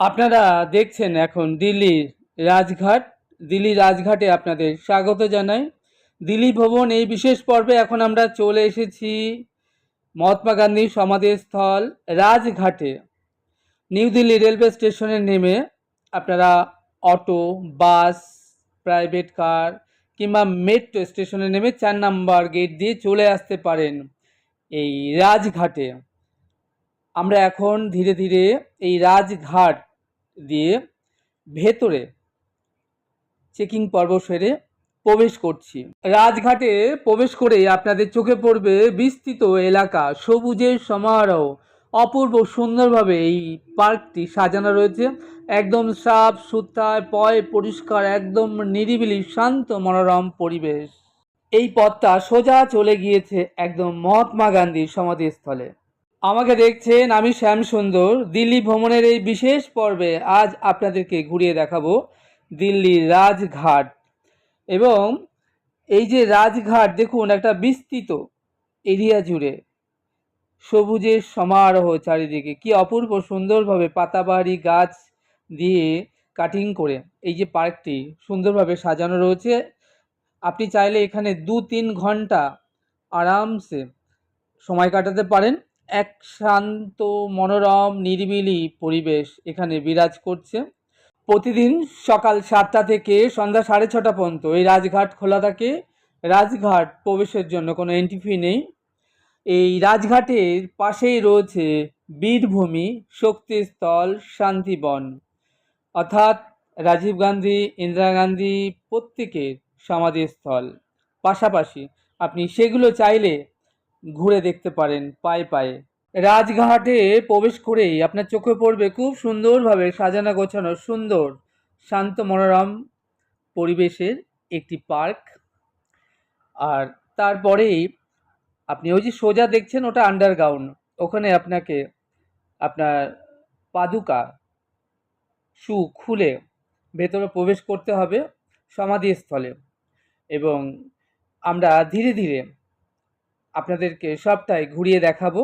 আপনারা দেখছেন এখন দিল্লির রাজঘাট, দিল্লি রাজঘাটে আপনাদের স্বাগত জানাই। দিল্লি ভবন, এই বিশেষ পর্বে এখন আমরা চলে এসেছি মহাত্মা গান্ধী সমাধিস্থল রাজঘাটে। নিউ দিল্লি রেলওয়ে স্টেশনে নেমে আপনারা অটো, বাস, প্রাইভেট কার কিংবা মেট্রো স্টেশনে নেমে চার নাম্বার গেট দিয়ে চলে আসতে পারেন এই রাজঘাটে। আমরা এখন ধীরে ধীরে এই রাজঘাট দিয়ে ভেতরে চেকিং পর্ব সেরে প্রবেশ করছি। রাজঘাটে প্রবেশ করে আপনাদের চোখে পড়বে বিস্তৃত এলাকা, সবুজের সমারোহ। অপূর্ব সুন্দরভাবে এই পার্কটি সাজানো রয়েছে। একদম সাফ সুতায় পয় পরিষ্কার, একদম নিরিবিলি, শান্ত মনোরম পরিবেশ। এই পথটা সোজা চলে গিয়েছে একদম মহাত্মা গান্ধীর সমাধিস্থলে। আমাকে দেখছেন আমি শ্যাম সুন্দর। দিল্লি ভ্রমণের এই বিশেষ পর্বে আজ আপনাদেরকে ঘুরিয়ে দেখাবো দিল্লির রাজঘাট। এবং এই যে রাজঘাট, দেখুন একটা বিস্তৃত এরিয়া জুড়ে সবুজের সমারোহ চারিদিকে। কি অপূর্ব সুন্দরভাবে পাতাবাহারি গাছ দিয়ে কাটিং করে এই যে পার্কটি সুন্দরভাবে সাজানো রয়েছে। আপনি চাইলে এখানে দু তিন ঘণ্টা আরামসে সময় কাটাতে পারেন। এক শান্ত, মনোরম, নিরিবিলি পরিবেশ এখানে বিরাজ করছে। প্রতিদিন সকাল সাতটা থেকে সন্ধ্যা সাড়ে ছটা পর্যন্ত এই রাজঘাট খোলা থাকে। রাজঘাট প্রবেশের জন্য কোনো এন্ট্রি ফি নেই। এই রাজঘাটের পাশেই রয়েছে বীরভূমি শক্তিস্থল শান্তিবন অর্থাৎ রাজীব গান্ধী, ইন্দিরা গান্ধী প্রত্যেকের সমাধিস্থল। পাশাপাশি আপনি সেগুলো চাইলে ঘুরে দেখতে পারেন, পায়ে পায়ে। রাজঘাটে প্রবেশ করেই আপনার চোখে পড়বে খুব সুন্দরভাবে সাজানো গোছানো সুন্দর শান্ত মনোরম পরিবেশের একটি পার্ক। আর তারপরেই আপনি ওই যে সোজা দেখছেন ওটা আন্ডারগ্রাউন্ড ওখানে আপনাকে আপনার পাদুকা, শু খুলে ভেতরে প্রবেশ করতে হবে সমাধিস্থলে। এবং আমরা ধীরে ধীরে আপনাদেরকে সবটাই ঘুরিয়ে দেখাবো।